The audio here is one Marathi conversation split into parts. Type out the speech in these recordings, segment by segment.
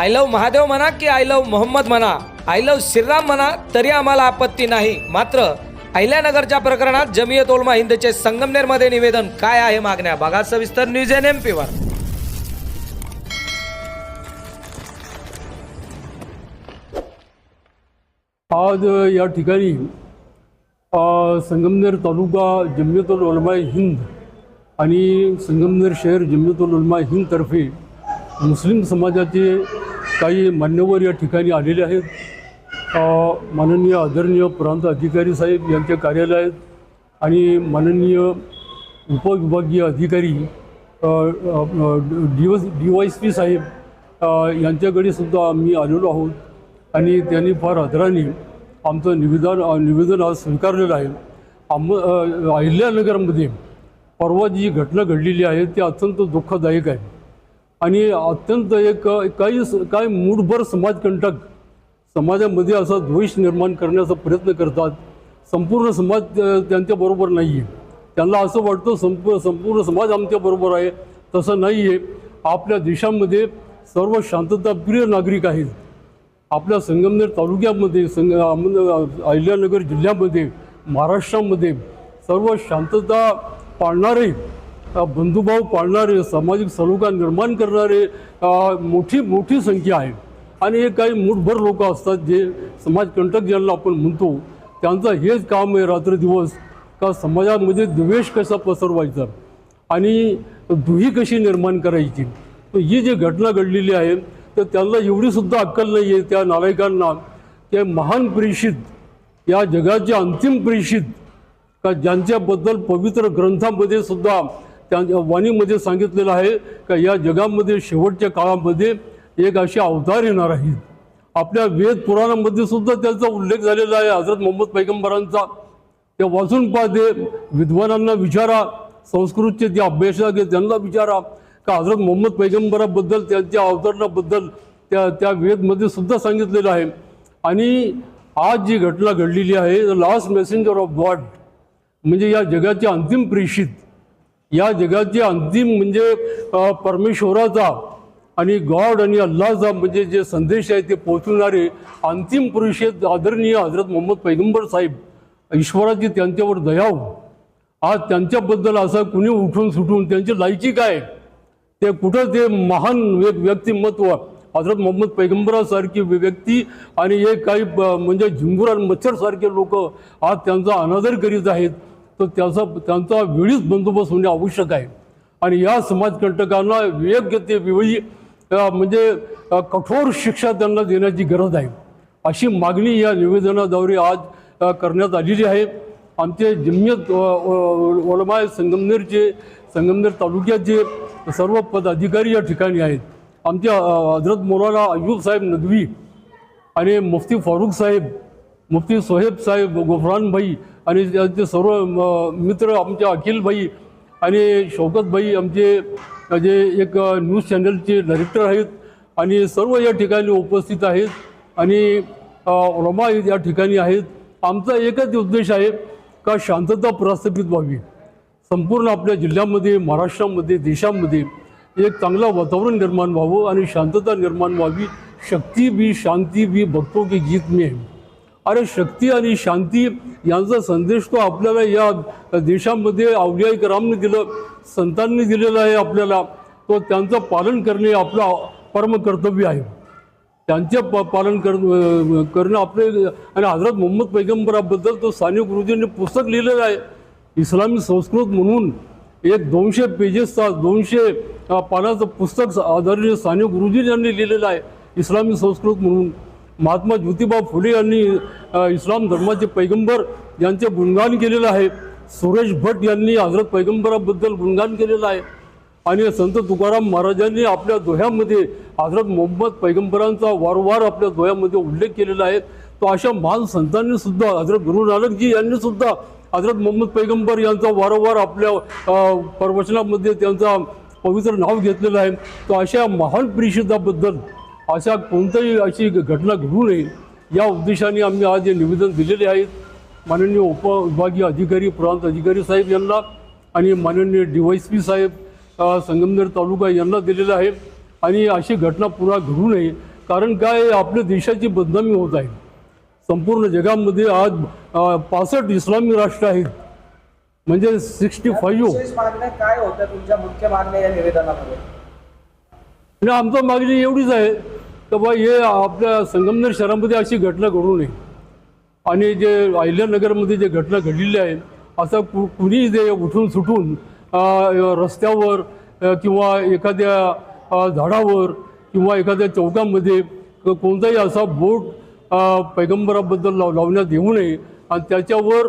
आय लव महादेव म्हणा की आय लव मोहम्मद म्हणा आय लव श्रीराम म्हणा तरी आम्हाला आपत्ती नाही मात्र अहिल्यानगरच्या प्रकरणात जमियत ओलमा हिंदचे संगमनेरमध्ये निवेदन काय आहे मागण्या बघा सविस्तर न्यूज एन एम पीवर आज या ठिकाणी संगमनेर तालुका जमियतुल उलमा हिंद आणि संगमनेर शहर जमियतुल उलमा हिंदतर्फे मुस्लिम समाजाचे काही मान्यवर या ठिकाणी आलेले आहेत. माननीय आदरणीय प्रांत अधिकारी साहेब यांचे कार्यालय आहेत आणि माननीय उपविभागीय अधिकारी D S D Y P साहेब यांच्याकडे सुद्धा आम्ही आलेलो आहोत. आणि त्यांनी फार आदराने आमचं निवेदन निवेदन आज स्वीकारलेलं आहे. आम अहिल्यानगरमध्ये परवा जी घटना घडलेली आहे ती अत्यंत दुःखदायक आहे. आणि अत्यंत एक काही काही मूठभर समाजकंटक समाजामध्ये असा द्वेष निर्माण करण्याचा प्रयत्न करतात. संपूर्ण समाज त्यांच्याबरोबर नाही आहे त्यांना असं वाटतं संप संपूर्ण समाज आमच्याबरोबर आहे. तसं नाही आहे आपल्या देशामध्ये सर्व शांतताप्रिय नागरिक आहेत. आपल्या संगमनेर तालुक्यामध्ये संग अहिल्यानगर जिल्ह्यामध्ये महाराष्ट्रामध्ये सर्व शांतता पाळणारे बंधुभाव पाळणारे सामाजिक सलोखा निर्माण करणारे मोठी मोठी संख्या आहे. आणि हे काही मूठभर लोक असतात जे समाजकंटक ज्यांना आपण म्हणतो त्यांचं हेच काम आहे रात्रदिवस का समाजामध्ये द्वेष कसा पसरवायचा आणि दुही कशी निर्माण करायची. तर ही जी घटना घडलेली आहे तर त्यांना एवढीसुद्धा अक्कल नाही आहे त्या नालायकांना ते महान प्रेषित या जगाचे अंतिम प्रेषित का ज्यांच्याबद्दल पवित्र ग्रंथामध्ये सुद्धा त्या वाणीमध्ये सांगितलेलं आहे का या जगामध्ये शेवटच्या काळामध्ये एक असे अवतार येणार आहेत. आपल्या वेद पुराणामध्ये सुद्धा त्याचा उल्लेख झालेला आहे. हजरत मोहम्मद पैगंबरांचा. ते वाचून पाहते. विद्वानांना विचारा. संस्कृतचे जे अभ्यासक आहेत त्यांना विचारा. का हजरत मोहम्मद पैगंबराबद्दल त्यांच्या अवतरणाबद्दल त्या त्या वेदमध्ये सुद्धा सांगितलेलं आहे. आणि आज जी घटना घडलेली आहे लास्ट मेसेंजर ऑफ गॉड म्हणजे या जगाचे अंतिम प्रेषित या जगाची अंतिम म्हणजे परमेश्वराचा आणि गॉड आणि अल्लाचा म्हणजे जे संदेश आहे ते पोहोचवणारे अंतिम प्रेषित आदरणीय हजरत मोहम्मद पैगंबर साहेब. ईश्वराची त्यांच्यावर दयाव हो. आज त्यांच्याबद्दल असं कुणी उठून सुटून त्यांची लायकी काय? ते कुठं ते महान एक व्यक्तिमत्व हजरत मोहम्मद पैगंबरासारखी व्यक्ती आणि हे काही ब- म्हणजे झिंगुरान मच्छरसारखे लोक आज त्यांचा अनादर करीत आहेत. तर त्याचा त्यांचा वेळीच बंदोबस्त होणे आवश्यक आहे. आणि या समाजकंटकांना योग्य ते वेळी म्हणजे कठोर शिक्षा त्यांना देण्याची गरज आहे. अशी मागणी या निवेदनाद्वारे आज करण्यात आलेली आहे. आमचे जिम्मत ओलमाय संगमनेरचे संगमनेर तालुक्याचे सर्व पदाधिकारी या ठिकाणी आहेत. आमचे हजरत मौलाना अय्यूब साहेब नदवी आणि मुफ्ती फारूक साहेब मुफ्ती सोहेब साहेब गुफरान भाई आणि त्यांचे सर्व मित्र आमचे अखिल भाई आणि शौकत भाई आमचे जे एक न्यूज चॅनलचे डायरेक्टर आहेत आणि सर्व या ठिकाणी उपस्थित आहेत आणि रमा या ठिकाणी आहेत. आमचा एकच उद्देश आहे का शांतता प्रस्थापित व्हावी. संपूर्ण आपल्या जिल्ह्यामध्ये महाराष्ट्रामध्ये देशामध्ये एक चांगलं वातावरण निर्माण व्हावं आणि शांतता निर्माण व्हावी. शक्ती भी शांती भी भक्तों के गीत में अरे शक्ती आणि शांती यांचा संदेश तो आपल्याला या देशामध्ये अवलिया करामने दिलं संतांनी दिलेला आहे आपल्याला. तो त्यांचं पालन करणे आपलं परम कर्तव्य आहे. त्यांचे प पालन कर करणं आपले आणि हजरत मोहम्मद पैगंबराबद्दल तो साने गुरुजींनी पुस्तक लिहिलेलं आहे. इस्लामी संस्कृत म्हणून एक दोनशे पेजेसचा दोनशे पानाचं पुस्तक आदरणीय साने गुरुजी यांनी लिहिलेलं आहे. इस्लामी संस्कृत म्हणून. महात्मा ज्योतिबा फुले यांनी इस्लाम धर्माचे पैगंबर यांचे गुणगान केलेलं आहे. सुरेश भट यांनी हजरत पैगंबराबद्दल गुणगान केलेलं आहे. आणि संत तुकाराम महाराजांनी आपल्या दोह्यामध्ये हजरत मोहम्मद पैगंबरांचा वारंवार आपल्या दोह्यामध्ये उल्लेख केलेला आहे. तो अशा महान संतांनी सुद्धा हजरत गुरु नानकजी यांनी सुद्धा हजरत मोहम्मद पैगंबर यांचा वारंवार आपल्या प्रवचनामध्ये त्यांचा पवित्र नाव घेतलेलं आहे. तो अशा महान परिषदाबद्दल अशा कोणत्याही अशी घटना घडू नये. या उद्देशाने आम्ही आज हे निवेदन दिलेले आहेत माननीय उपविभागीय अधिकारी प्रांत अधिकारी साहेब यांना आणि माननीय डी वाय पी साहेब संगमनेर तालुका यांना दिलेलं आहे. आणि अशी घटना पुन्हा घडू नये. कारण काय? आपल्या देशाची बदनामी होत आहे. संपूर्ण जगामध्ये आज पासष्ट इस्लामी राष्ट्र आहेत. म्हणजे सिक्स्टी फाईव्ह. काय होत्या तुमच्या मुख्य मागण्या या निवेदनामध्ये? आमचं मागणी एवढीच आहे. तर बा हे आपल्या संगमनेर शहरामध्ये अशी घटना घडू नये. आणि जे अहिल्यानगरमध्ये जे घटना घडलेल्या आहेत असं कु कुणीही जे उठून सुटून रस्त्यावर किंवा एखाद्या झाडावर किंवा एखाद्या चौकामध्ये कोणताही असा बोट पैगंबराबद्दल लाव लावण्यात येऊ नये. आणि त्याच्यावर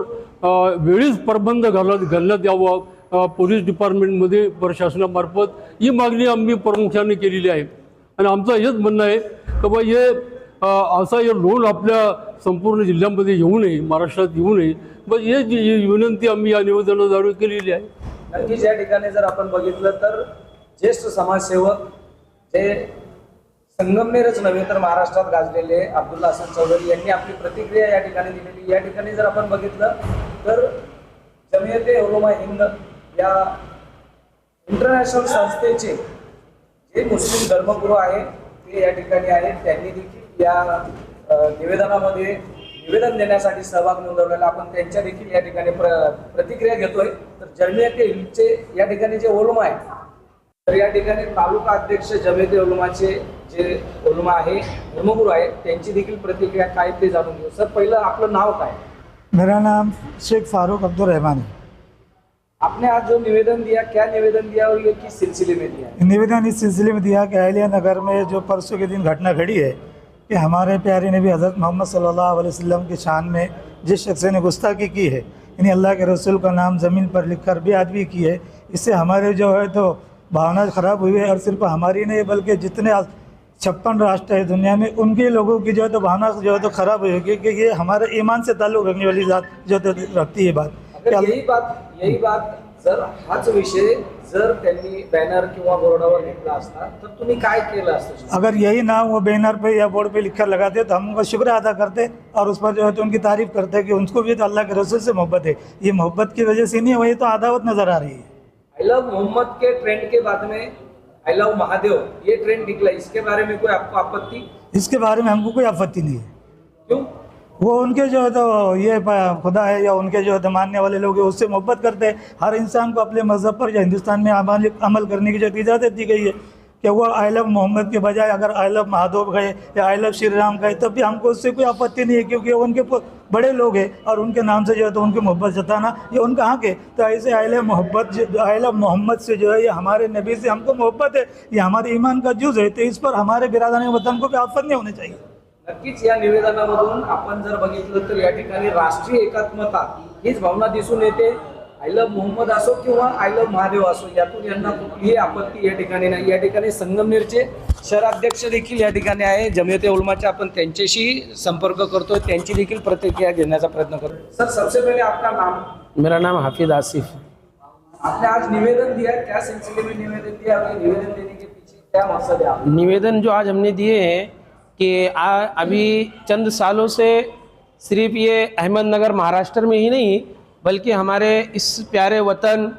वेळीच प्रबंध घाला घालण्यात यावा. पोलीस डिपार्टमेंटमध्ये प्रशासनामार्फत ही मागणी आम्ही प्रामुख्याने केलेली आहे. आणि आमचं हेच म्हणणं आहे की बा हे असा हे लोन आपल्या संपूर्ण जिल्ह्यामध्ये येऊ नये महाराष्ट्रात येऊ नये. बस हे विनंती आम्ही या निवेदनाद्वारे केलेली आहे. नक्कीच या ठिकाणी जर आपण बघितलं तर ज्येष्ठ समाजसेवक हे संगमनेरच नव्हे तर महाराष्ट्रात गाजलेले अब्दुल्ला हसन चौधरी यांनी आपली प्रतिक्रिया या ठिकाणी दिलेली. या ठिकाणी जर आपण बघितलं तर जमियते ओलोमा हिंद या इंटरनॅशनल संस्थेचे जे मुस्लिम धर्मगुरू आहेत ते या ठिकाणी आहेत. त्यांनी देखील या निवेदनामध्ये निवेदन देण्यासाठी सहभाग नोंदवलेला. आपण त्यांच्या देखील या ठिकाणी प्र प्रतिक्रिया घेतोय. तर जमियते हिंदचे या ठिकाणी जे ओलमा आहे तर या ठिकाणी तालुका अध्यक्ष जमियते ओलमाचे जे ओलमा आहे धर्मगुरू आहेत त्यांची देखील प्रतिक्रिया काय ते जाणून घेऊ. सर पहिलं आपलं नाव काय? मेरा नाम शेख फारूक अब्दुल रहमान है। आपने आज जो निवेदन दिया, क्या निवेदन दिया और ये किस सिलसिले में दिया? निवेदन इस सिलसिले में दिया कि अहलिया नगर में जो परसों के दिन घटना घड़ी है, कि हमारे प्यारे नबी हज़रत मोहम्मद सल्लल्लाहु अलैहि वसल्लम की शान में जिस शख्स ने गुस्ताखी की है, यानी अल्लाह के रसूल का नाम ज़मीन पर लिख कर भी आदमी की है, इससे हमारे जो है तो भावना ख़राब हुई है और सिर्फ़ हमारी नहीं, बल्कि जितने छप्पन राष्ट्र है दुनिया में, उनके लोगों की जो है तो भावना जो है तो ख़राब हुई है क्योंकि ये हमारे ईमान से ताल्लुक़ रखने वाली ज़ात जो तो रखती है बात। यही बात यही बात जर हाच विषय जर त्यांनी बॅनर किंवा बोर्डावर लिखला असता तर तुम्ही काय केलं असतं अगर यही ना वो बैनर पे या बोर्ड पे लिख कर लगाते तो हम उनका शुक्र अदा करते और उस पर जो है तो उनकी तारीफ़ करते कि उनको भी तो अल्लाह के रसूल से मोहब्बत है। ये मोहब्बत की वजह से नहीं है वही तो अदावत नज़र आ रही है। आई लव मोहम्मद के ट्रेंड के बाद में आई लव महादेव। ये ट्रेंड निकला। इसके बारे में कोई आपको आपत्ति? इसके बारे में हमको कोई आपत्ति नहीं है। क्यों? वो उनके जो है तो ये खुदा है या उनके जो है तो मानने वाले लोग हैं, उससे मोहब्बत करते हैं। हर इंसान को अपने मज़हब पर या हिंदुस्तान में अमल अमल करने की जो इजाज़त दी गई है कि वो आई लव मोहम्मद के बजाय अगर आई लव महादेव गए या आई लव श्री राम गए तब भी हमको उससे कोई आपत्ति नहीं है क्योंकि वो उनके बड़े लोग हैं और उनके नाम से जो है तो उनकी मोहब्बत जताना ये उनका हक है। तो ऐसे आई लव मोहब्बत आई लव मोहम्मद से जो है ये हमारे नबी से हमको मोहब्बत है। ये हमारे ईमान का जुज है तो इस पर हमारे बिरादर वतन को भी आफत नहीं होनी चाहिए। नक्कीच या निवेदनामधून आपण जर बघितलं तर या ठिकाणी राष्ट्रीय एकात्मता हीच भावना दिसून येते. आय लव मोहम्मद असो किंवा आय लव महादेव असो यातून यांना कुठलीही आपत्ती या ठिकाणी नाही. या ठिकाणी संगमनेरचे शहराध्यक्ष देखील या ठिकाणी आहे. जमियते उलमाचे आपण त्यांच्याशी संपर्क करतोय. त्यांची देखील प्रतिक्रिया घेण्याचा प्रयत्न करतो सर सबसे पहले आपका नाम? मेरा नाम हाफिज आसिफ। आपने आज निवेदन दिया क्या सिलसिले में निवेदन दिया? निवेदन देने के पीछे क्या मकसद है निवेदन जो आज हमने दिए हैं कि आ, अभी चंद सालों से सिर्फ़ ये अहमदनगर महाराष्ट्र में ही नहीं, बल्कि हमारे इस प्यारे वतन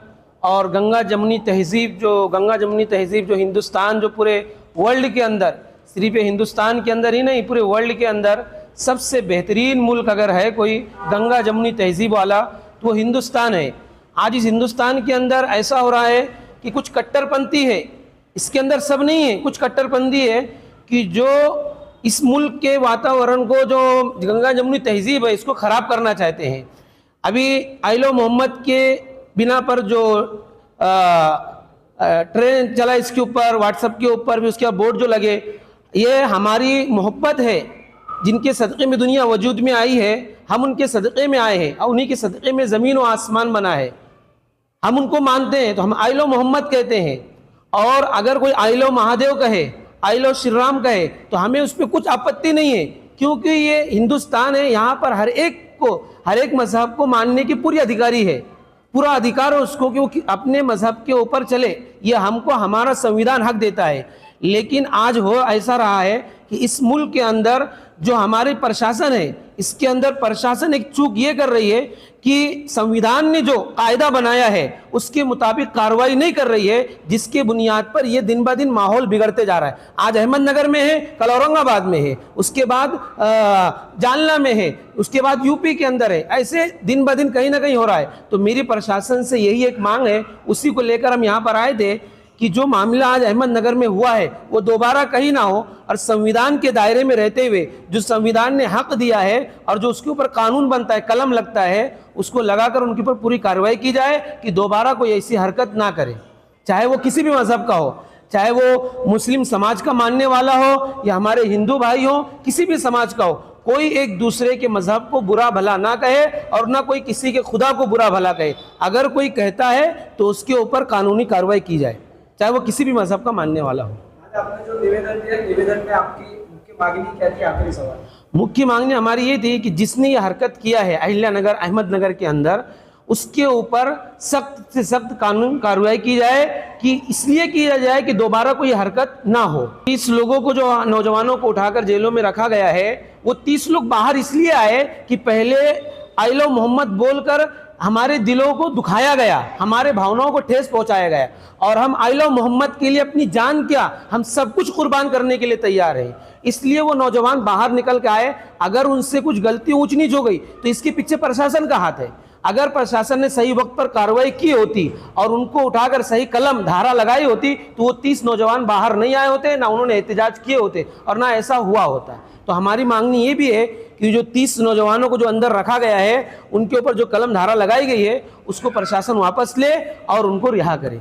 और गंगा जमुनी तहज़ीब जो, गंगा जमुनी तहज़ीब जो हिंदुस्तान जो पूरे वर्ल्ड के अंदर, सिर्फ़ हिंदुस्तान के अंदर ही नहीं, पूरे वर्ल्ड के अंदर सबसे बेहतरीन मुल्क अगर है कोई गंगा जमुनी तहज़ीब वाला तो वो हिंदुस्तान है। आज इस हिंदुस्तान के अंदर ऐसा हो रहा है कि कुछ कट्टरपंथी है, इसके अंदर सब नहीं है, कुछ कट्टरपंथी है कि जो इस मुल्क के वातावरण को जो गंगा जमुनी तहजीब है इसको ख़राब करना चाहते हैं। अभी आइलो मोहम्मद के बिना पर जो आ, आ, ट्रेन चला इसके ऊपर व्हाट्सएप के ऊपर भी उसके बोर्ड जो लगे ये हमारी मोहब्बत है जिनके सदक़े में दुनिया वजूद में आई है हम उनके सदक़े में आए हैं और उन्हीं के सदक़े में ज़मीन व आसमान बना है। हम उनको मानते हैं तो हम आइलो मोहम्मद कहते हैं। और अगर कोई आइलो महादेव कहे आइलो श्रीराम कहे तो हमें उस पर कुछ आपत्ति नहीं है, क्योंकि ये हिंदुस्तान है, यहाँ पर हर एक को, हर एक मज़हब को मानने की पूरी अधिकारी है। पूरा अधिकार है उसको कि वो अपने मज़हब के ऊपर चले, ये हमको हमारा संविधान हक देता है। लेकिन आज हो, ऐसा रहा है कि इस मुल्क के अंदर जो हमारे प्रशासन है, इसके अंदर प्रशासन एक चूक ये कर रही है कि संविधान ने जो कायदा बनाया है, उसके मुताबिक कार्रवाई नहीं कर रही है, जिसके बुनियाद पर यह दिन ब दिन माहौल बिगड़ते जा रहा है। आज अहमदनगर में है, कल औरंगाबाद में है, उसके बाद जालना में है, उसके बाद यूपी के अंदर है। ऐसे दिन ब दिन कहीं ना कहीं हो रहा है। तो मेरी प्रशासन से यही एक मांग है, उसी को लेकर हम यहाँ पर आए थे। कि जो मामला आज अहमदनगर में हुआ है, वो दोबारा कहीं ना हो और संविधान के दायरे में रहते हुए जो संविधान ने हक दिया है और जो उसके ऊपर कानून बनता है, कलम लगता है, उसको लगाकर उनके ऊपर पूरी कार्रवाई की जाए कि दोबारा कोई ऐसी हरकत ना करे। चाहे वो किसी भी मज़हब का हो, चाहे वो मुस्लिम समाज का मानने वाला हो या हमारे हिंदू भाई हो, किसी भी समाज का हो, कोई एक दूसरे के मज़हब को बुरा भला ना कहे और ना कोई किसी के खुदा को बुरा भला कहे। अगर कोई कहता है तो उसके ऊपर कानूनी कार्रवाई की जाए। चाहे वो किसी भी मज़हब का मानने वाला हो। आज आपने जो निवेदन दिया निवेदन में आपकी मुख्य मांगनी क्या थी आखिरी सवाल? मुख्य मांगनी हमारी ये थी कि जिसने ये हरकत किया है अहिल्यानगर अहमदनगर के अंदर उसके ऊपर सख्त से सख्त कानून कार्रवाई की जाए कि इसलिए किया जाए कि दोबारा कोई हरकत ना हो। तीस लोगों को जो नौजवानों को उठाकर जेलों में रखा गया है वो तीस लोग बाहर इसलिए आए कि पहले आई लव मोहम्मद बोलकर हमारे दिलों को दुखाया गया, हमारे भावनाओं को ठेस पहुँचाया गया, और हम आई लव मोहम्मद के लिए अपनी जान क्या, हम सब कुछ कुर्बान करने के लिए तैयार हैं। इसलिए वो नौजवान बाहर निकल के आए, अगर उनसे कुछ गलती ऊंच नीच हो गई तो इसके पीछे प्रशासन का हाथ है। अगर प्रशासन ने सही वक्त पर कार्रवाई की होती और उनको उठाकर सही कलम, धारा लगाई होती तो वो तीस नौजवान बाहर नहीं आए होते, ना उन्होंने एहतजाज किए होते और ना ऐसा हुआ होता। तो हमारी मांगनी ये भी है कि जो तीस नौजवानों को जो अंदर रखा गया है उनके ऊपर जो कलम धारा लगाई गई है उसको प्रशासन वापस ले और उनको रिहा करे।